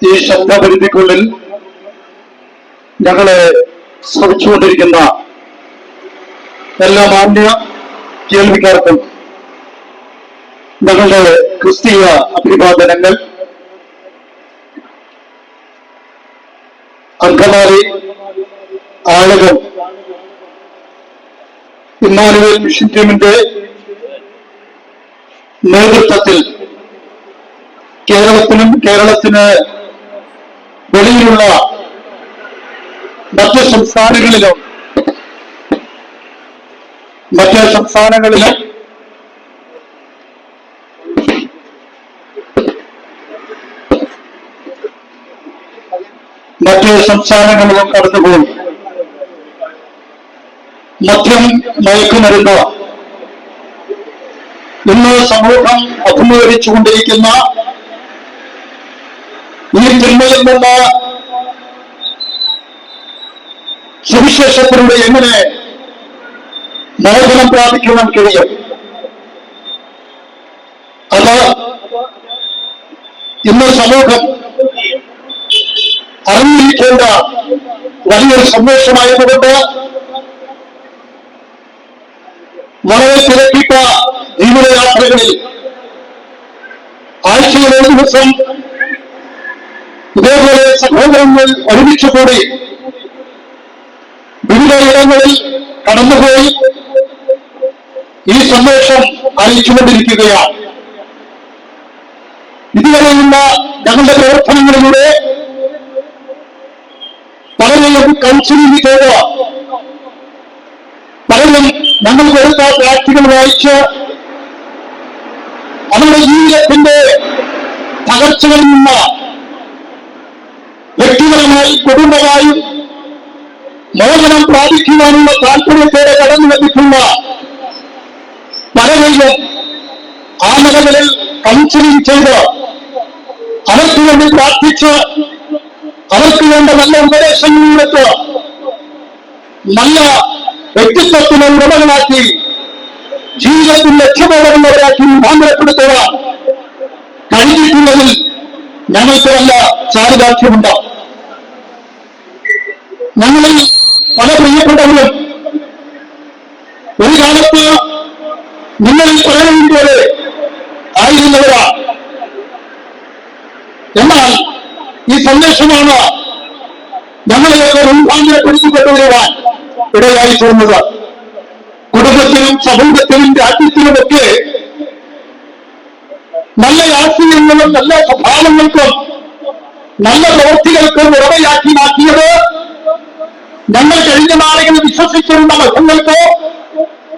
ഈ ശബ്ദപരിധിക്കുള്ളിൽ ഞങ്ങളെ ശ്രമിച്ചുകൊണ്ടിരിക്കുന്ന എല്ലാ മാന്യ കേൾവിക്കാർക്കും ഞങ്ങളുടെ ക്രിസ്തീയ അഭിവാദനങ്ങൾ അങ്കമാലി ആളുകൾ ഇമ്മാനുവൽ മിഷൻ ടീമിന്റെ നേതൃത്വത്തിൽ കേരളത്തിനും കേരളത്തിന് വെളിയിലുള്ള മറ്റ് സംസ്ഥാനങ്ങളിലും മറ്റ് സംസ്ഥാനങ്ങളിലും മറ്റ് സംസ്ഥാനങ്ങളിലും കടന്നുപോയി മദ്യം മയക്കുമരുന്ന്. ഇന്ന് സമൂഹം അഭിമുഖീകരിച്ചുകൊണ്ടിരിക്കുന്ന ഈ തിന്മയിൽ നിന്ന് സുവിശേഷത്തിലൂടെ എങ്ങനെ മോചനം പ്രാപിക്കുവാൻ കഴിയും? അത് ഇന്ന് സമൂഹം അറിഞ്ഞിരിക്കേണ്ട വലിയൊരു സന്ദേശമായതുകൊണ്ട് വളരെ തിരക്കിട്ട ജീവിതയാത്രകളിൽ ആഴ്ചയിൽ ഒരു ദിവസം ഇതേപോലെ സഹോദരങ്ങൾ ഒരുമിച്ച് കൂടി വിവിധ ഇടങ്ങളിൽ കടന്നുപോയി ഈ സന്ദേശം അറിയിച്ചുകൊണ്ടിരിക്കുകയാണ്. ഇതുവരെയുള്ള ഞങ്ങളുടെ പ്രവർത്തനങ്ങളിലൂടെ പലരെയും കൗൺസിലിംഗ് ചെയ്ത് പലരും ഞങ്ങൾ കൊടുത്ത പ്രാക്ടികൾ വായിച്ച് അവരുടെ ജീവിതത്തിന്റെ തകർച്ചകളിൽ നിന്ന് വ്യക്തിപരമായി കുടുംബമായും മോചനം പ്രാപിക്കുവാനുള്ള താല്പര്യത്തോടെ കടന്നു ലഭിക്കുന്ന പലരെയും ആ നിലകളിൽ കൗൺസിലിംഗ് ചെയ്ത് അവർക്ക് വേണ്ടി പ്രാർത്ഥിച്ച് അവർക്ക് വേണ്ട നല്ല ഉപദേശങ്ങളിലെത്ത് നല്ല വ്യക്തിത്വത്തിനെ ഉടമകളാക്കി ജീവിതത്തിൽ ലക്ഷ്യബോധമുള്ളവരാക്കി രൂപാന്തരപ്പെടുത്തുവാൻ കഴിഞ്ഞിട്ടുള്ളതിൽ ഞങ്ങൾക്ക് നല്ല ചാരിതാർത്ഥ്യമുണ്ട് ഞങ്ങളിൽ പല പ്രിയപ്പെട്ടവരും ഒരു കാലത്ത് നിങ്ങളിൽ പലരും പോലെ ആയിരുന്നവരാ. എന്നാൽ ഈ സന്ദേശമാണ് ഞങ്ങളെയൊക്കെ രൂപാന്തരപ്പെടുത്തിക്കൊണ്ടുവരുവാൻ ഇടയായി തീർന്നത് കുടുംബത്തിനും സമൂഹത്തിനും രാജ്യത്തിനുമൊക്കെ നല്ല ആശയങ്ങളും നല്ല സ്വഭാവങ്ങൾക്കും നല്ല പ്രവൃത്തികൾക്കും ഉറവയാക്കി മാറ്റിയത് ഞങ്ങൾ കഴിഞ്ഞ നാളുകളിൽ വിശ്വസിച്ചിരുന്ന മതങ്ങൾക്കോ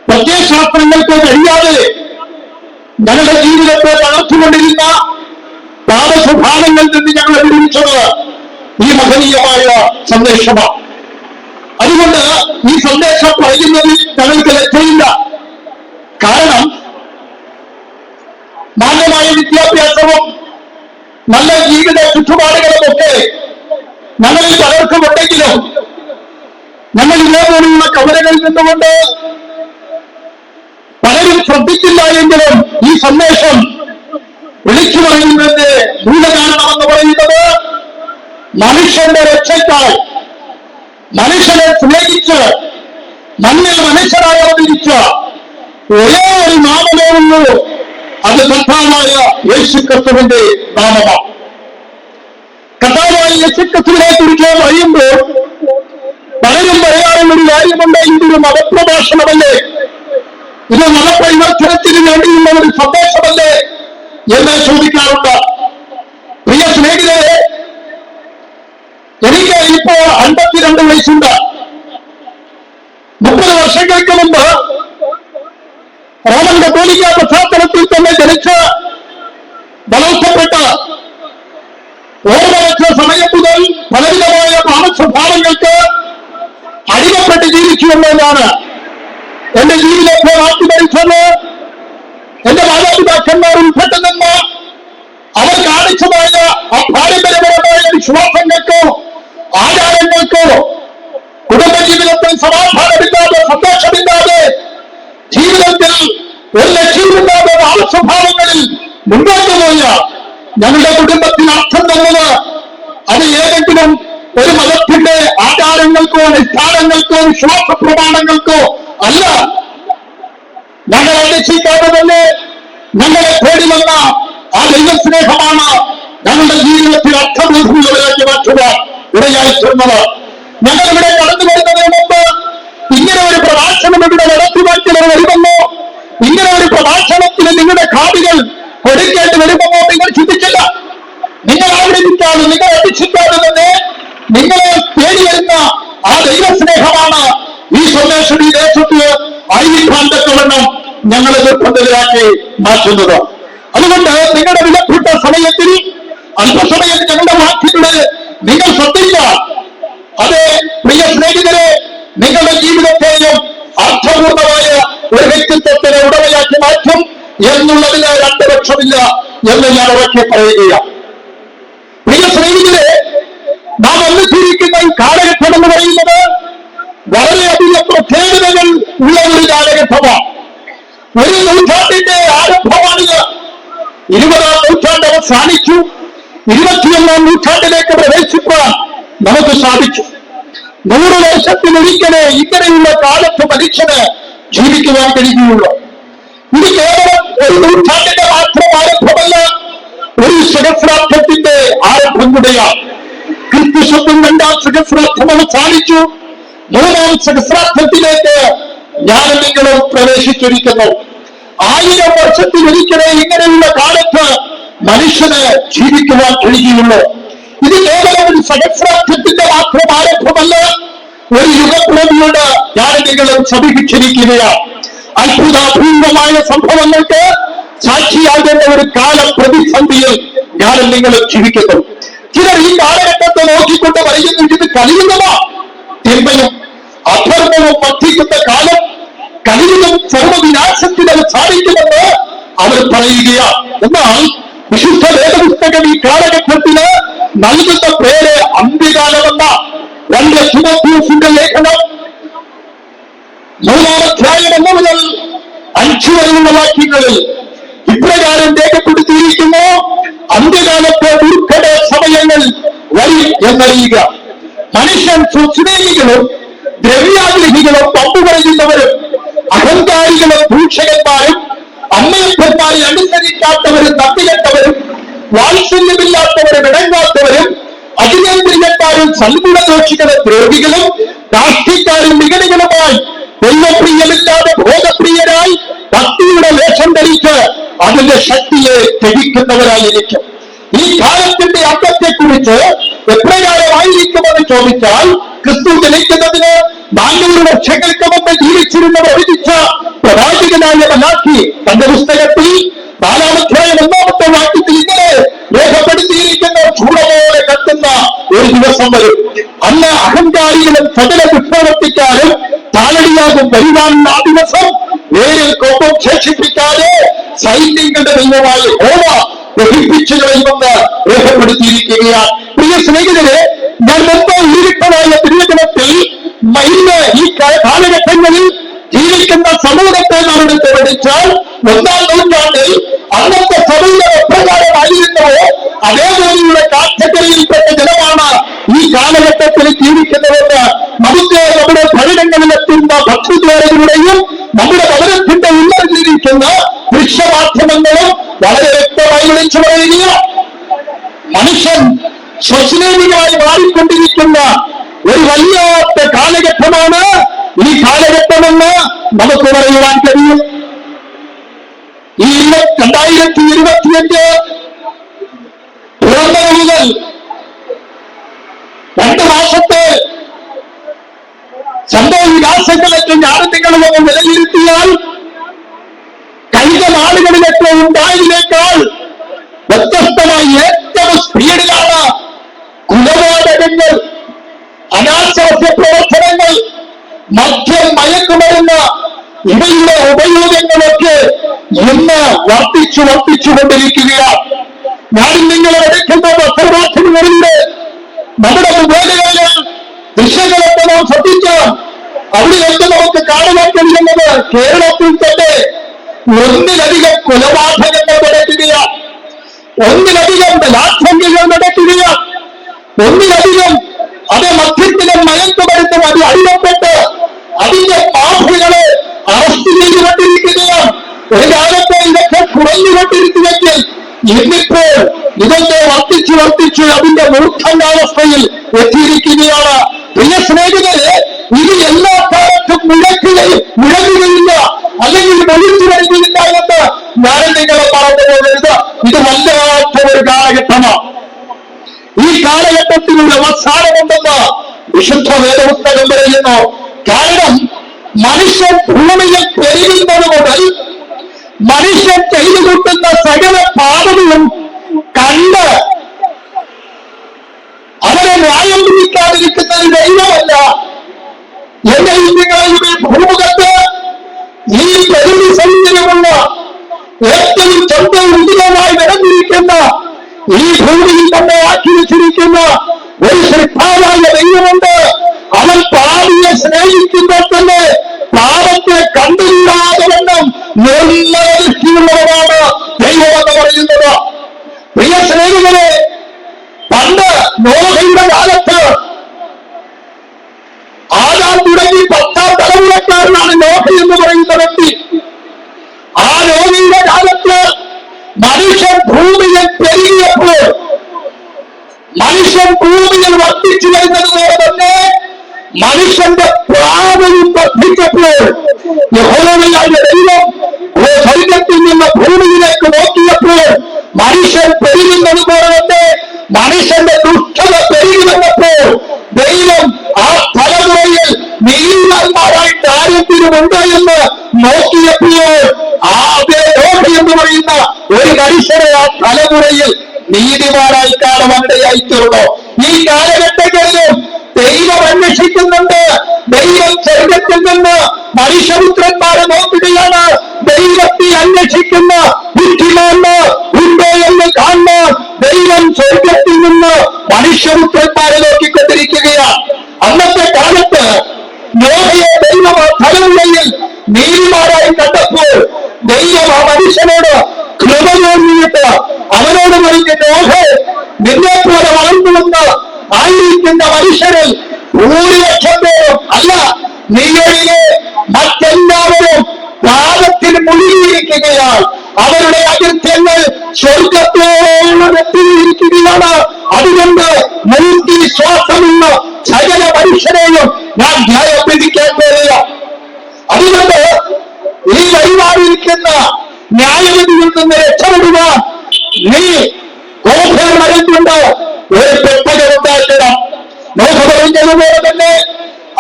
പ്രത്യയശാസ്ത്രങ്ങൾക്കോ കഴിയാതെ ഞങ്ങളുടെ ജീവിതത്തെ തളർത്തുകൊണ്ടിരുന്ന പാപസ്വഭാവങ്ങളിൽ നിന്ന് ഞങ്ങൾ വിളിച്ചത് ഈ മഹനീയമായ സന്ദേശമാണ്. അതുകൊണ്ട് ഈ സന്ദേശം പറയുന്നതിൽ ഞങ്ങൾക്ക് ലജ്ജയില്ല. കാരണം മാന്യമായ വിദ്യാഭ്യാസവും നല്ല ജീവിത ചുറ്റുപാടുകളും ഒക്കെ ഞങ്ങളിൽ പലർക്കും ഉണ്ടെങ്കിലും ഞങ്ങൾ ഇതേപോലുള്ള കവലകളിൽ നിന്നുകൊണ്ട് പലരും ശ്രദ്ധിച്ചില്ല എങ്കിലും ഈ സന്ദേശം വിളിച്ചു പറയുന്നതിന്റെ മൂലകാരണമെന്ന് പറയുന്നത് മനുഷ്യന്റെ രക്ഷയ്ക്കായി. മനുഷ്യനെ സ്നേഹിച്ച് മണ്ണിൽ മനുഷ്യരായി അവതരിച്ച ഒരേ ഒരു നാമമേ ഉള്ളൂ. അത് കർത്താവായ കത്തുവിന്റെ നാമമാണ്. കർത്താവായ യേശുക്രിസ്തുവിനെ കുറിച്ച് പറയുമ്പോൾ കാര്യമുണ്ട് ഇതൊരു മതപ്രഭാഷണമല്ലേ ഇത് മതപരിവർത്തനത്തിന് വേണ്ടിയുള്ള ഒരു സന്ദേശമല്ലേ എന്ന് ചോദിക്കാറുണ്ട്. പ്രിയ സ്നേഹിതരെ എനിക്ക് ഇപ്പോ അൻപത്തിരണ്ട് വയസ്സുണ്ട്. മുപ്പത് വർഷങ്ങൾക്ക് മുമ്പ് റോമൻ കത്തോലിക്ക പശ്ചാത്തലത്തിൽ തന്നെ ജനിച്ച് വളർത്തപ്പെട്ട ഓർമ്മ വെച്ച സമയം മുതൽ പലവിധമായ പാപസ്വഭാവങ്ങൾക്ക് അടിമപ്പെട്ട് ജീവിച്ചു എന്നാണ് എന്റെ ജീവിതത്തെ മാറ്റിമറിച്ചത് എന്റെ മാതാപിതാക്കന്മാർ ഉൾപ്പെട്ടതെന്ന് അവർ കാണിച്ചതായ ആ പാരമ്പര്യപരമായ വിശ്വാസങ്ങൾക്കോ ആചാരങ്ങൾക്കോ കുടുംബജീവിതത്തിൽ സമാധാനമില്ലാതെ സന്തോഷമില്ലാതെ ജീവിതത്തിൽ ഒരു ലക്ഷ്യമില്ലാതെ ആവശ്യഭാവങ്ങളിൽ മുന്നോട്ട് പോയ ഞങ്ങളുടെ കുടുംബത്തിന് അർത്ഥം തന്നത് പ്രമാണങ്ങൾക്കോ വിശ്വാസ പ്രമാണങ്ങൾക്കോ അല്ല. ഞങ്ങൾ അന്വേഷിക്കാതെ തന്നെ ഞങ്ങളെ തേടി വന്ന ആ ദൈവസ്നേഹമാണ് ഞങ്ങളുടെ ജീവിതത്തിൽ അർത്ഥബോധമുള്ളവരാക്കി മാറ്റുക ഇടയായി തീർന്നത്. ഞങ്ങൾ ഇവിടെ കടന്നു വരുന്നതിന് മുമ്പ് ഇങ്ങനെ ഒരു പ്രഭാഷണം ഇവിടെ നടത്തി മാറ്റുന്നത് വരുമെന്നോ? ഇങ്ങനെ ഒരു പ്രഭാഷണത്തിന് നിങ്ങളുടെ കാതുകൾ കൊടുക്കേണ്ടി വരുമെന്നോ നിങ്ങൾ ചിന്തിച്ചില്ല. നിങ്ങൾ ആഗ്രഹിക്കാതെ നിങ്ങൾ അപേക്ഷിക്കാതെ തന്നെ നിങ്ങളെ തേടി വരുന്ന ആ ദൈവസ്നേഹമാണ് ഈ സന്ദേശം ഈ ദേശത്ത് ആയിരിക്കാൻ തക്കവണ്ണം ഞങ്ങളെ നിർബന്ധിതരാക്കി മാറ്റുന്നത്. അതുകൊണ്ട് നിങ്ങളുടെ വിലപ്പെട്ട സമയത്തിൽ അല്പസമയത്ത് ഞങ്ങളുടെ വാക്കിലൂടെ നിങ്ങൾ ശ്രദ്ധിക്കുക അതെ പ്രിയ സ്നേഹിതരെ നിങ്ങളുടെ ജീവിതത്തെയും അർത്ഥപൂർണമായ ഒരു വ്യക്തിത്വത്തിന് ഉടമയാക്കി മാറ്റും എന്നുള്ളതിന് രണ്ട് പക്ഷമില്ല എന്ന് ഞാൻ ഉറക്കെ പറയുകയാണ്. പ്രിയ സ്നേഹിതരെ നാം ഒന്നിച്ചിരിക്കുന്ന ഈ കാലഘട്ടം എന്ന് പറയുന്നത് വളരെയധികം പ്രത്യേകതകൾ ഉള്ള ഒരു കാലഘട്ടമാണ്. ഒരു നൂറ്റാണ്ടിന്റെ ആരംഭമാണിത്. ഇരുപതാം നൂറ്റാണ്ട് അവസാനിച്ചു. ഇരുപത്തിയൊന്നാം നൂറ്റാണ്ടിലേക്ക് പ്രവേശിക്കുവാൻ നമുക്ക് സാധിച്ചു. നൂറ് വർഷത്തിനൊരിക്കലെ ഇങ്ങനെയുള്ള കാലത്ത് മനുഷ്യന് ജീവിക്കുവാൻ കഴിയുകയുള്ളൂ. ഇത് കേവലം ഒരു നൂറ്റാണ്ടിന്റെ മാത്രം ആരംഭമല്ല ഒരു സഹസ്രാബ്ദത്തിന്റെ ആരംഭം കൂടെയാണ്. ക്രിസ്തുശബ്ദം മൂന്നാം ഞാൻ നിങ്ങളും പ്രവേശിച്ചിരിക്കുന്നു. ആയിരം വർഷത്തിലൊരിക്കലേ ഇങ്ങനെയുള്ള കാലത്ത് മനുഷ്യന് ജീവിക്കുവാൻ കഴിയുള്ളൂ ഇത് കേവലം ഒരു സഹസ്രാർത്ഥത്തിന്റെ മാത്രം ആരംഭമല്ല ഒരു യുഗപ്രതിയോട് ഞാൻ നിങ്ങളും സമീപിച്ചിരിക്കുകയാണ് അത്ഭുതാപൂർവമായ സംഭവങ്ങൾക്ക് സാക്ഷിയാകേണ്ട ഒരു കാല പ്രതിസന്ധിയിൽ ഞാൻ നിങ്ങളും ജീവിക്കുന്നു. ചിലർ ഈ കാലഘട്ടത്തെ നോക്കിക്കൊണ്ട് പറയുന്നു ഇത് കലിയുഗമാ. തിന്മയും അധർമ്മവും വർദ്ധിക്കുന്ന കാലം കലിയുഗം സർവവിനാശത്തിന് സാധിക്കുമെന്ന് അവർ പറയുകയാണ് എന്നാൽ വിശുദ്ധ വേദപുസ്തകം ഈ കാലഘട്ടത്തിന് നൽകുന്ന പേര് അന്ത്യകാലമെന്ന രണ്ട് സുമത്യൂസിന്റെ ലേഖനം. മൂന്നാമധ്യായം എന്ന മുതൽ അഞ്ചു വരെയുള്ള വാക്യങ്ങളിൽ ഇപ്രകാരം രേഖപ്പെടുത്തിയിരിക്കുന്നു അന്ത്യകാലത്തെ ദുർഘട സമയങ്ങൾ വഴി എന്നറിയുക. മനുഷ്യൻ സുസ്നേഹികളും ദ്രവ്യാഗ്രഹികളും പമ്പു പറയുന്നവരും അഹങ്കാരികളും ഭൂഷകന്മാരും അമ്മയപ്പന്മാരെ അനുസരിക്കാത്തവരും തട്ടികെട്ടവരും വാത്സല്യമില്ലാത്തവരും ഇടങ്ങാത്തവരും അഖിലേന്ദ്രിയക്കാരും സൽഗുണദോഷികളും ദ്രോഹികളും രാഷ്ട്രീയക്കാരും നിഗണികളുമായി ദൈവപ്രിയമില്ലാതെ ഭോഗപ്രിയരായി ഭക്തിയുടെ വേഷം ധരിച്ച് അതിന്റെ ശക്തിയെ ത്യജിക്കുന്നവരായിരിക്കും. ഈ കാലത്തിന്റെ അന്തത്തെക്കുറിച്ച് എപ്രകാരമായിരിക്കുമെന്ന് ചോദിച്ചാൽ ക്രിസ്തു ജനിക്കുന്നതിന് നാനൂറ് വർഷങ്ങൾക്ക് മുമ്പ് ജീവിച്ചിരുന്നവർ ഒഴിച്ച പ്രവാചകനായ മലാഖി തന്റെ പുസ്തകത്തിൽ നാലാമധ്യായം ഒന്നാമത്തെ വാക്യത്തിൽ ഇങ്ങനെ രേഖപ്പെടുത്തിയിരിക്കുന്ന ചൂടപോലെ കത്തുന്ന ഒരു ദിവസം വരും. അന്ന് അഹങ്കാരികളും സകല വിപ്രവർത്തിക്കാരും താലടിയാകും വരുവാൻ ആ ദിവസം. നേരിൽ കോപം ശേഷിപ്പിക്കാതെ സൈന്യങ്ങളുടെ ദൈവമായി ഹോമ ദഹിപ്പിച്ചു കളയുമെന്ന് രേഖപ്പെടുത്തിയിരിക്കുകയാണ്. പ്രിയ സ്നേഹിതരെ ഞാൻ മുമ്പ് ഉരുവിട്ടതായ തിരുവചനത്തിൽ ഈ കാലഘട്ടങ്ങളിൽ ജീവിക്കുന്ന സമൂഹത്തെ നാം പഠിച്ചാൽ ഒന്നാം നൂറ്റാണ്ടിൽ അന്നത്തെ സഭയുടെ എപ്രകാരമായിരുന്നവോ അതേപോലെയുള്ള കാറ്റഗറിയിൽപ്പെട്ട ജനമാണ് ഈ കാലഘട്ടത്തിൽ ജീവിക്കുന്നതെന്ന് നമുക്ക് നമ്മുടെ ഭരണങ്ങളിലെത്തുന്ന ഭക്തിദ്വാരകളുടെയും നമ്മുടെ ഭവനത്തിന്റെ ഉള്ളിലിരിക്കുന്ന ദൃശ്യമാധ്യമങ്ങളും വളരെ വ്യക്തമായി വിളിച്ചു പറയുകയാണ് മനുഷ്യൻ സ്വസ്നേഹികളായി മാറിക്കൊണ്ടിരിക്കുന്ന ഒരു വല്ലാത്ത കാലഘട്ടമാണ് ഈ കാലഘട്ടമെന്ന് നമുക്ക് പറയുവാൻ കഴിയും. ഈ രണ്ടായിരത്തി ഇരുപത്തിയഞ്ച് പിറന്ന മുതൽ രണ്ട് മാസത്തെ സംഭവ വികാസങ്ങളൊക്കെ ഞാൻ നിങ്ങളിലൊക്കെ വിലയിരുത്തിയാൽ കഴിഞ്ഞ നാളുകളിലൊക്കെ വ്യത്യസ്തമായി ഏറ്റവും സ്പീഡിലാണ് കുലപാതകങ്ങൾ അനാശാസ്യ പ്രവർത്തനങ്ങൾ മദ്യം മയക്കുമരുന്ന് ഇവയുടെ ഉപയോഗങ്ങളൊക്കെ ഇന്ന് വർദ്ധിച്ചു വർദ്ധിച്ചുകൊണ്ടിരിക്കുകയാണ്. ഞാൻ നിങ്ങളെ എടുക്കുന്ന പത്രമാധ്യമങ്ങളിലൂടെ നമ്മുടെ മുഖേനകളിൽ ദൃശ്യങ്ങളൊക്കെ നാം ശ്രദ്ധിക്കാം. അവിടെയൊക്കെ നമുക്ക് കാണുവാൻ കഴിയുന്നത്? കേരളത്തിൽ തന്നെ ഒന്നിലധികം കൊലപാതകങ്ങൾ നടക്കുകയാണ്. ഒന്നിലധികം ബലാത്സംഗങ്ങൾ നടക്കുകയാണ്. ഒന്നിലധികം അത് മദ്യത്തിലും മയക്കുമരുന്നും അത് അടിമപ്പെട്ട്. അതിന്റെ പാഠങ്ങളെ അറസ്റ്റ് ചെയ്തുകൊണ്ടിരിക്കുകയാണ്. ഒരു കാലത്ത് ഇതൊക്കെ കുറഞ്ഞുകൊണ്ടിരിക്കുമെങ്കിൽ ഇന്നിപ്പോൾ ഇതൊക്കെ വർദ്ധിച്ചു വർദ്ധിച്ചു അതിന്റെ മൂർഖന്താവസ്ഥയിൽ എത്തിയിരിക്കുകയാണ്. പ്രിയ സ്നേഹിതരെ ഇത് എല്ലാ കാലത്തും മുഴക്കുകയും മുഴങ്ങുകയില്ല. അല്ലെങ്കിൽ ഒഴിച്ചു വരുന്നില്ല എന്ന് ഞാൻ നിങ്ങളെ പറഞ്ഞു പോകരുത് ഇത് വല്ലാത്ത ഒരു കാലഘട്ടമാണ് ഈ കാലഘട്ടത്തിലുള്ള അവസാനം അവസാനമുണ്ടെന്ന് വിശുദ്ധ വേദപുസ്തകം പറയുന്നു. കാരണം മനുഷ്യൻ ഭൂമിയിൽ പെരുകുന്നത് മുതൽ മനുഷ്യൻ ചെയ്തു കൂട്ടുന്ന സകല പാപങ്ങളും കണ്ട് അവരെ ന്യായം പിടിക്കാതിരിക്കുന്നത് ദൈവമല്ല. എന്നെയും നിങ്ങളുടെ ഭൂമുഖത്ത് ഈ പ്രകൃതി സൗന്ദര്യമുള്ള ഏറ്റവും ചന്തവും ഉചിതമായി നിറഞ്ഞിരിക്കുന്ന ഈ ഭൂമിയിൽ നമ്മെ ആക്കി വെച്ചിരിക്കുന്ന ഒരു ശ്രദ്ധാവായ ദൈവമുണ്ട്. അവൻ പാപിയെ സ്നേഹിക്കുമ്പോൾ തന്നെ പാപത്തെ കണ്ടില്ലാതെ വണ്ണം നിർമ്മല ദൃഷ്ടിയുള്ളവരാണ് ദൈവം പറയുന്നത്. പ്രിയ സ്നേഹിതരെ പണ്ട് നോഹയുടെ കാലത്ത് ആദാം തുടങ്ങി പത്താം തലമുറക്കാരനാണ് നോഹ എന്ന് പറയുന്ന വ്യക്തി ആ നോഹയുടെ കാലത്ത് മനുഷ്യൻ ഭൂമിയിൽ പെരുകിയപ്പോൾ മനുഷ്യൻ ഭൂമിയിൽ വർദ്ധിച്ചു വരുന്നത് പോലെ തന്നെ മനുഷ്യന്റെ പ്രാവലും വർദ്ധിച്ചപ്പോൾ യഹോവയായ ദൈവം സ്വർഗത്തിൽ നിന്ന് ഭൂമിയിലേക്ക് നോക്കിയപ്പോൾ മനുഷ്യൻ പെരുകുന്നത് പോലെ തന്നെ മനുഷ്യന്റെ ദുഷ്ടത പെരുകി വന്നപ്പോൾ ദൈവം ആ തലമുറയിൽ നീതിമാന്മാരായിട്ട് ആരെങ്കിലും ഉണ്ട് എന്ന് നോക്കിയപ്പോൾ ആ പറയുന്ന ഒരു മനുഷ്യരെ ആ തലമുറയിൽ നീതിമാനായി കാണുവാനിടയായിട്ടുള്ളൂ ഈ കാലഘട്ടങ്ങളിലും ദൈവം അന്വേഷിക്കുന്നുണ്ട്. ദൈവം സ്വർഗത്തിൽ നിന്ന് മനുഷ്യപുത്രന്മാരെ നോക്കുകയാണ്. ദൈവത്തെ അന്വേഷിക്കുന്ന ബുദ്ധിമാന് ഉണ്ടോ എന്ന് കാണാൻ ദൈവം സ്വർഗത്തിൽ നിന്ന് മനുഷ്യപുത്രന്മാരെ നോക്കിക്കൊണ്ടിരിക്കുകയാണ്. അന്നത്തെ കാലത്ത് നോഹയെ ദൈവം തലമുറയിൽ കണ്ടപ്പോൾ ദൈവം ആ മനുഷ്യനോട് കൃപ തോന്നിയിട്ട് അവനോട് പറഞ്ഞു നോഹ നിന്നെ പോലെ വളർന്നു വന്ന് ആയിരിക്കുന്ന മനുഷ്യരിൽ ഭൂരിപക്ഷത്തോളം അല്ല നീയൊഴികെ മറ്റെല്ലാവരും പാപത്തിൽ മുഴുകിയിരിക്കുകയാണ് അവരുടെ അതിർത്ഥ്യങ്ങൾ സ്വർഗത്തോളം എത്തിയിരിക്കുകയാണ് അതുകൊണ്ട് മൂർത്തി ശ്വാസമുള്ള സകല മനുഷ്യരെയും ഞാൻ ന്യായം വിധിക്കാൻ പോവുക അതുകൊണ്ട് ഈ വഴിമാറിയിരിക്കുന്ന ന്യായവിധിയിൽ നിന്ന് രക്ഷപ്പെടുക. നീ മരത്തുണ്ട് ഒരു പെട്ടകം തന്നെ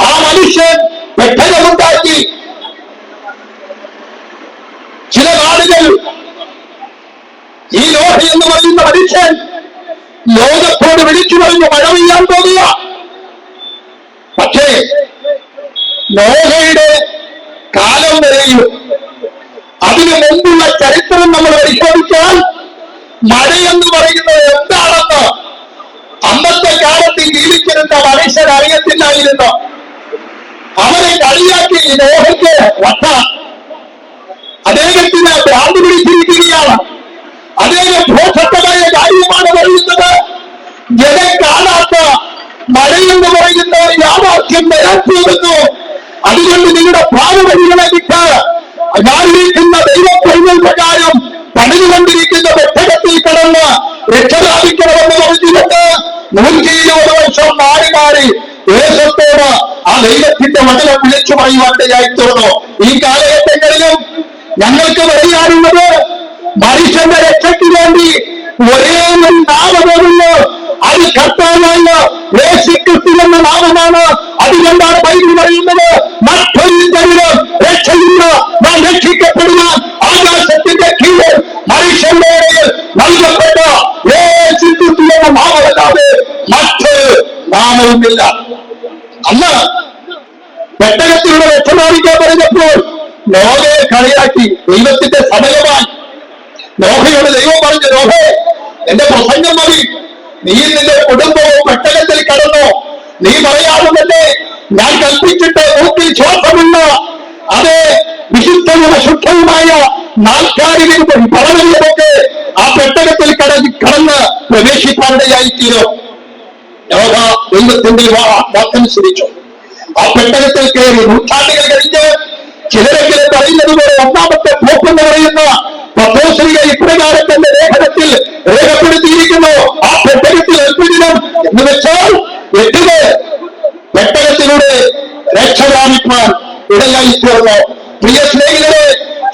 ആ മനുഷ്യൻ പെട്ടകമുണ്ടാക്കി ചില നാടുകൾ ഈ ലോഹി എന്ന് പറയുന്ന മനുഷ്യൻ ലോകത്തോട് വിളിച്ചു പറഞ്ഞു മഴ പെയ്യാൻ പോകുക പക്ഷേ ലോഹയുടെ കാലം വരെയും അതിനു മുമ്പുള്ള ചരിത്രം നമ്മൾ പരിശോധിച്ചാൽ മഴയെന്ന് പറയുന്നത് എന്താണെന്ന് അന്നത്തെ കാലത്ത് ജീവിച്ചിരുന്ന മനുഷ്യർ അറിയത്തില്ലായിരുന്നു. അവരെ കളിയാക്കി നോഹയ്ക്ക് വട്ട. അദ്ദേഹത്തിന് ഭ്രാന്ത് പിടിച്ചിരിക്കുകയാണ്. അദ്ദേഹം ഭോഷത്തമായ കാര്യമാണ് പറയുന്നത്. ജനം കാണാത്ത മഴയെന്ന് പറയുന്ന യാഥാർത്ഥ്യം പോകുന്നു അതുകൊണ്ട് നിങ്ങളുടെ ഭാവവഴികളെ വിട്ട് ഞാനിരിക്കുന്ന ദൈവപ്രൈമൽ പ്രകാരം പണിതുകൊണ്ടിരിക്കുന്ന വെട്ടകത്തിൽ കിടന്ന് രക്ഷപ്രാപിക്കണമെന്ന് പറഞ്ഞിട്ട് നൂറ്റി ഇരുപത് വർഷം മാറി മാറി ദേശത്തോട് ആ ദൈവത്തിന്റെ വചനം വിളിച്ചു പറയുവാനിടയായി തീർന്നു. ഈ കാലഘട്ടങ്ങളിലും ഞങ്ങൾക്ക് വഴിയാറുള്ളത് മനുഷ്യന്റെ രക്ഷയ്ക്ക് വേണ്ടി ഒരേ നാമമേറുന്നു അത് കർത്താവല്ല യേശുക്രിസ്തുവെന്ന നാമമാണ്. അതുകൊണ്ടാണ് ബൈബിൾ പറയുന്നത് മറ്റൊരു തരിലും രക്ഷയില്ല നാം രക്ഷിക്കപ്പെടുന്ന ആകാശത്തിന്റെ കീഴിൽ മനുഷ്യന്റെ നൽകപ്പെട്ട യേശുക്രിസ്തുവെന്ന നാമമല്ലാതെ മറ്റൊരു നാമവുമില്ല. അന്ന് പെട്ടകത്തിലൂടെ രക്ഷമാറിക്കാൻ പറഞ്ഞപ്പോൾ ലോകയെ കളിയാക്കി ദൈവത്തിന്റെ സമയമായി നോഹയോട് ദൈവം പറഞ്ഞു നോഹേ എന്റെ പ്രസംഗം മതി. നീ നിന്റെ കുടുംബവും പെട്ടകത്തിൽ കടന്നു. നീ പറയാറുണ്ടെ ഞാൻ കൽപ്പിച്ചിട്ട് മൂക്കിൽ ശ്വാസമുള്ള അത് വിശുദ്ധവും അശുദ്ധവുമായ നാൽക്കാലികളും പടവലിയുമൊക്കെ ആ പെട്ടകത്തിൽ കട കടന്ന് പ്രവേശിക്കാനിടയായിത്തീരും. ആ പെട്ടകത്തിൽ കയറി നൂറ്റാണ്ടുകൾ കഴിഞ്ഞ് ചിലരെങ്കിലും പറയുന്നത് പോലെ ഒന്നാമത്തെ പോപ്പ് എന്ന് പറയുന്ന പത്രോശ്രീക ഇപ്രകാരം ലേഖനത്തിൽ രേഖപ്പെടുത്തിയിരിക്കുന്നു. ആ പെട്ടകത്തിൽ ഏൽപ്പിക്കണം എന്ന് വെച്ചാൽ എട്ടിന് പെട്ടകത്തിലൂടെ രക്ഷപ്രാപിപ്പാൻ ഇടയായി തീർന്നു. പ്രിയ സ്നേഹിതരെ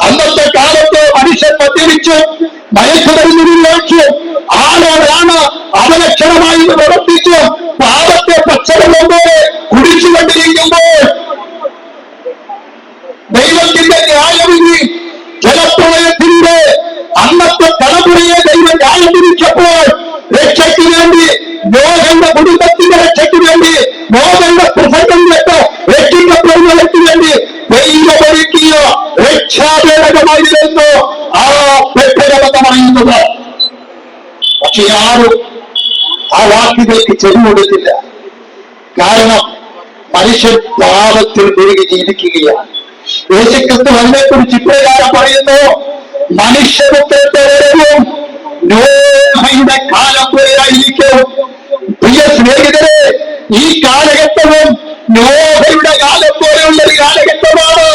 അന്നത്തെ കാലത്ത് മനുഷ്യൻ മദ്യപിച്ചു മയക്കുമരുന്നിലേക്ക് ആളോടാണ് അവലക്ഷണമായി പ്രവർത്തിച്ചു. പാപത്തെ പച്ചവെള്ളം കുടിച്ചുകൊണ്ടിരിക്കുമ്പോൾ ദൈവത്തിന്റെ ന്യായവിധി ജലപ്രളയത്തിന്റെ അന്നത്തെ തലമുറയെ ദൈവം ന്യായം വിധിച്ചപ്പോൾ രക്ഷയ്ക്ക് വേണ്ടി നോഹന്റെ കുടുംബത്തിന്റെ രക്ഷയ്ക്ക് നോഹന്റെ പ്രസംഗം കേട്ട്. രക്ഷിക്കപ്പെടുന്നവർക്ക് വേണ്ടി ദൈവമൊരുക്കിയ രക്ഷാപേടകമായിരുന്നു ആ പെട്ടകമെന്ന് പറയുന്നത്. പക്ഷെ ആരും ആ വാക്കുകൾക്ക് ചെവി കൊടുത്തില്ല. കാരണം മനുഷ്യൻ പാപത്തിൽ മുഴുകി ജീവിക്കുകയാണ്. യേശുക്രിസ്തു അതിനെ കുറിച്ച് ഇപ്രകാരം പറയുന്നു മനുഷ്യപുത്രത്തെ വരവും നോഹയുടെ കാലം പോലെയായിരിക്കും പ്രിയ സ്നേഹിതരെ ഈ കാലഘട്ടവും നോഹയുടെ കാലം പോലെയുള്ള ഒരു കാലഘട്ടമാണ്.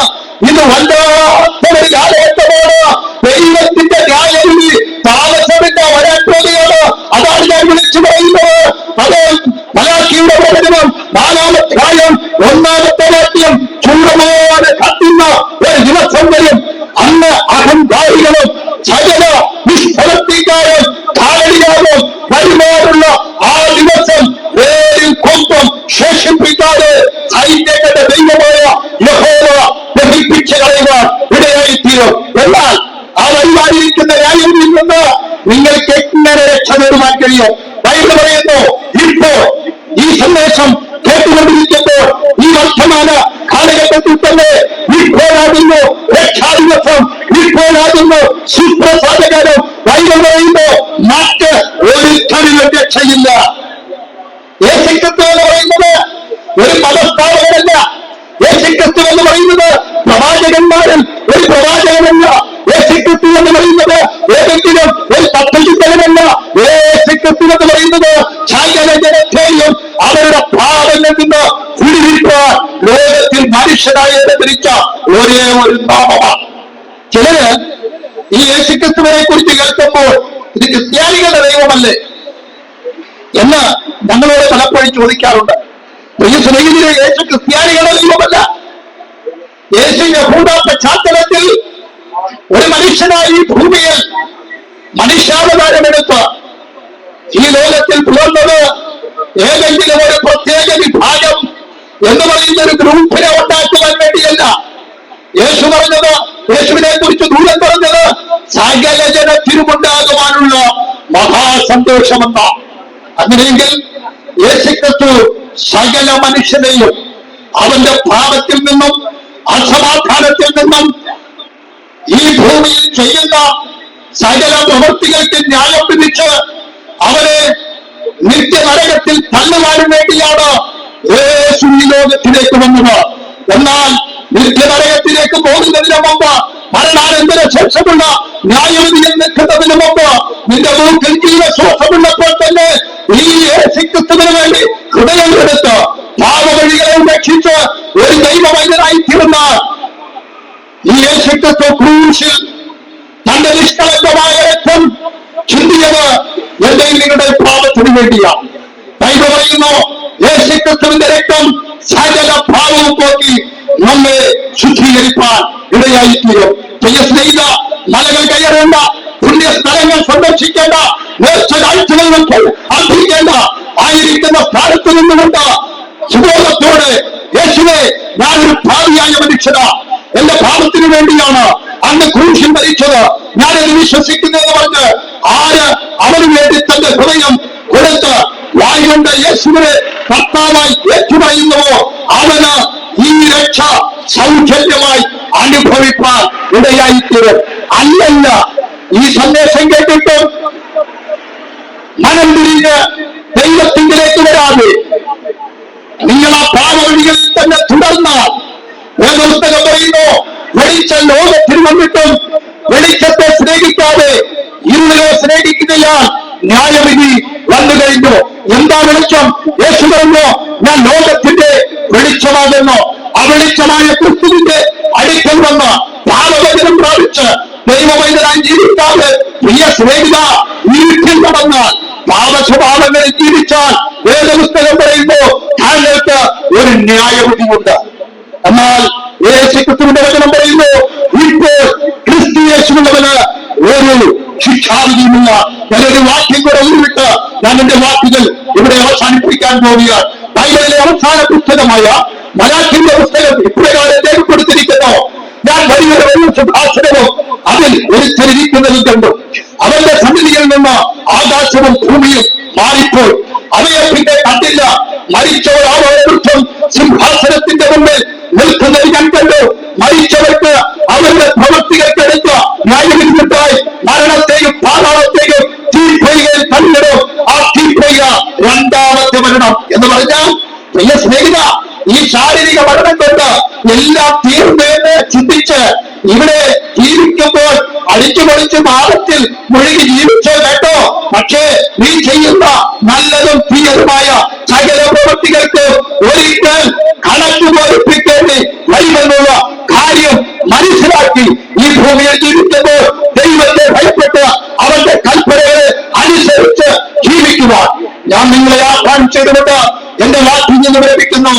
ഇത് വല്ലാത്ത ഒരു കാലഘട്ടമാണ്. ദൈവത്തിന്റെ ന്യായവിധി താമസമിന്റെ വരാട്ടോടെയാണ് അതാണ് ഞാൻ വിളിച്ചു പറയുന്നത്. അത് മലാഖിയുടെ പ്രവചനം നാലാമധ്യായം ഒന്നാമത്തെ വാക്യം ചൂടമോടെ കത്തുന്ന ഒരു ദിവസം വരും നിങ്ങൾക്ക് എങ്ങനെ രക്ഷ നേടുവാൻ കഴിയും? ബൈബിൾ പറയുന്നു ഇപ്പോ ഈ സന്ദേശം കേട്ടുകൊണ്ടിരിക്കുമ്പോൾ ഈ വർത്തമാന കാലഘട്ടത്തിൽ തന്നെ ഇപ്പോഴാകുന്നു രക്ഷാദിവസം ഇപ്പോഴാകുന്നു സുപ്രസാദകരം ബൈബിൾ പറയുന്നു മറ്റ് ഒരുത്തരിലും രക്ഷയില്ല. യേശുക്രിസ്തു എന്ന് പറയുന്നത് ഒരു മതസ്ഥാപകനല്ല യേശുക്രിസ്തു എന്ന് പറയുന്നത് പ്രവാചകന്മാരിൽ അവരുടെ പാപങ്ങളിൽ നിന്ന് വിടുവിപ്പാൻ ലോകത്തിൽ മനുഷ്യനായി അവതരിച്ച ഒരേ ഒരു നാമമാണ് ചിലര് ഈ യേശുക്രിസ്തുവിനെ കുറിച്ച് കേൾക്കുമ്പോൾ ഇത് ക്രിസ്ത്യാനികളുടെ ദൈവമല്ലേ എന്ന് ഞങ്ങളോട് പലപ്പോഴും ചോദിക്കാറുണ്ട്. പ്രിയ സ്നേഹിതരെ യേശു ക്രിസ്ത്യാനികളുടെ ദൈവമല്ല. യേശു യഹൂദ പശ്ചാത്തലത്തിൽ ഒരു മനുഷ്യനായി ഭൂമിയിൽ മനുഷ്യാവതാരമെടുത്ത് ഈ ലോകത്തിൽ പുലർന്നത് ഏതെങ്കിലും ഒരു പ്രത്യേക വിഭാഗം എന്ന് പറയുന്ന ഒരു ഗ്രൂപ്പിനെ ഉണ്ടാക്കുവാൻ വേണ്ടിയല്ല. യേശു പറഞ്ഞത് യേശുവിനെ കുറിച്ച് ദൂരം പറഞ്ഞത് സകല ജനത്തിനുമുണ്ടാകുവാനുള്ള മഹാസന്തോഷമെന്ന. അങ്ങനെയെങ്കിൽ യേശുക്രിസ്തു സകല മനുഷ്യനെയും അവന്റെ പാപത്തിൽ നിന്നും അസമാധാനത്തിൽ നിന്നും ഈ ഭൂമിയിൽ ചെയ്യുന്ന സകല പ്രവൃത്തികൾക്ക് ന്യായം വിധിച്ച് അവരെ നിത്യനരകത്തിൽ തള്ളുവാനും വേണ്ടിയാണ് ലോകത്തിലേക്ക് വന്നത്? എന്നാൽ നിത്യനരകത്തിലേക്ക് പോകുന്നതിന് മുമ്പ് മരണാനന്തര ശേഷമുള്ള ന്യായവിധിയിൽ നിൽക്കുന്നതിന് മുമ്പ് നിന്റെ മൂക്കിൽ ജീവശ്വാസമുള്ളപ്പോൾ തന്നെ ഈ യേശുക്രിസ്തുവിന് വേണ്ടി ഹൃദയം എടുത്ത് പാവവഴികളെ ഉപേക്ഷിച്ച് ഒരു ദൈവവൈദ്യനായി തീർന്ന ഈ യേശുക്രിസ്തു ക്രൂശിൽ തന്റെ നിഷ്കളങ്കമായ രക്തം ചിന്തിയത് എന്റെയും നിങ്ങളുടെ പാപത്തിന് വേണ്ടിയാണ് ബൈബിൾ പറയുന്നു യേശുക്രിസ്തുവിന്റെ രക്തം സകല ഭാവവും പോക്കി നമ്മെ ശുദ്ധീകരിപ്പാൻ ഇടയായിത്തീരും. പ്രിയ ചെയ്ത മലകൾ കയറേണ്ട പുണ്യ സ്ഥലങ്ങൾ സന്ദർശിക്കേണ്ട നേർച്ച കാഴ്ചകൾ നമുക്ക് അർപ്പിക്കേണ്ട ആയിരിക്കുന്ന സ്ഥാനത്ത് നിന്നുകൊണ്ട് സുബോധത്തോടെ യേശുവെ ഞാനൊരു ഭാവിയായ മനുഷ്യനാ. എന്റെ ഭാവത്തിന് വേണ്ടിയാണ് അന്ന് ക്രൂശിൽ മരിച്ചത് ഞാനത് വിശ്വസിക്കുന്നതെന്ന് പറഞ്ഞ് ആര് അവന് വേണ്ടി തന്റെ ഹൃദയം കൊടുത്ത് വായുകൊണ്ട് യേശുവിനെ കർത്താവായി ഏറ്റുപറയുന്നുവോ അവന് ഈ രക്ഷ സൗജന്യമായി അനുഭവിപ്പാൻ ഇടയായിത്തീരും. അല്ലല്ല ഈ സന്ദേശം കേട്ടിട്ടും മനം തിരിഞ്ഞ് ദൈവത്തിങ്കിലേക്ക് വരാതെ നിങ്ങൾ ആ പാവ വഴികളിൽ തന്നെ തുടർന്നാൽ പറയുന്നു വെളിച്ചം ലോകത്തിന് വന്നിട്ടും വെളിച്ചത്തെ സ്നേഹിക്കാതെ ഇരുളിനെ സ്നേഹിക്കുന്നില്ല ന്യായവിധി വന്നു കഴിഞ്ഞു. എന്താ വെളിച്ചം? യേശു പറഞ്ഞു ഞാൻ ലോകത്തിന്റെ വെളിച്ചമാകുന്നു. ആ വെളിച്ചമായ ക്രിസ്തുവിന്റെ അടുക്കൽ വന്ന് പാപവചനം പ്രാപിച്ച് ദൈവവൈദ്യനായി ജീവിക്കാതെ പ്രിയ സ്നേഹിത വീട്ടിൽ നടന്നാൽ പാപസ്വഭാവങ്ങളിൽ ജീവിച്ചാൽ വേദപുസ്തകം പറയുമ്പോൾ താങ്കൾക്ക് ഒരു ന്യായവിധിയുണ്ട്. എന്നാൽ യേശു ക്രിസ്തുവിന്റെ വചനം പറയുന്നു. ഇപ്പോൾ ക്രിസ്തു യേശുവിനവന് ഒരു ശിക്ഷാവിധിയുമില്ല. ഞാനൊരു വാക്യം കൂടെ ഉരുവിട്ട് ഞാൻ എന്റെ വാക്കുകൾ ഇവിടെ അവസാനിപ്പിക്കാൻ പോവുക ബൈബിളിലെ അവസാന പുസ്തകമായ മലാഖിന്റെ പുസ്തകം ഇപ്രകാരം രേഖപ്പെടുത്തിയിരിക്കുന്നു ഞാൻ വലിയൊരു വലിയ സുഭാഷണവും അതിൽ ഒരുത്തരിക്കുന്നതും കണ്ടു. അവന്റെ സന്നിധിയിൽ നിന്ന് ആകാശവും ഭൂമിയും മാറിപ്പോയി. അവയെ പിന്നെ കണ്ടില്ല മരിച്ചവർ ആ ഓരോരുത്തരും സിംഹാസനത്തിന്റെ മുമ്പിൽ നിൽക്കുന്നത് ഞാൻ കണ്ടു. മരിച്ചവർക്ക് അവരുടെ പ്രവൃത്തികൾക്കെടുത്ത ന്യായവിധിക്കായി മരണത്തെയും പാതാളത്തെയും തീപ്പൊയ്കയിൽ കണ്ടിടും ആ തീപ്പൊയ്ക രണ്ടാമത്തെ മരണം എന്ന് പറഞ്ഞാൽ പ്രിയ സ്നേഹിത ഈ ശാരീരിക മരണം കൊണ്ട് എല്ലാം തീർന്നേന്ന് ചിന്തിച്ച് ഇവിടെ ജീവിക്കുമ്പോൾ അടിച്ചു പൊളിച്ച് പാപത്തിൽ മുഴുകി കേട്ടോ പക്ഷേ നീ ചെയ്യുന്ന നല്ലതും തീയതുമായ സകല പ്രവൃത്തികൾക്ക് ഒരിക്കൽ കണക്ക് ബോധിപ്പിക്കേണ്ടി വരുമെന്നുള്ള കാര്യം മനസ്സിലാക്കി ഈ ഭൂമിയിൽ ജീവിക്കുമ്പോൾ ദൈവത്തെ ഭയപ്പെട്ട് അവന്റെ കൽപ്പനകളെ അനുസരിച്ച് ജീവിക്കുക ഞാൻ നിങ്ങളെ ആഹ്വാനം ചെയ്തുകൊണ്ട് എന്റെ വാക്കിൽ നിന്ന് വിരമിക്കുന്നു.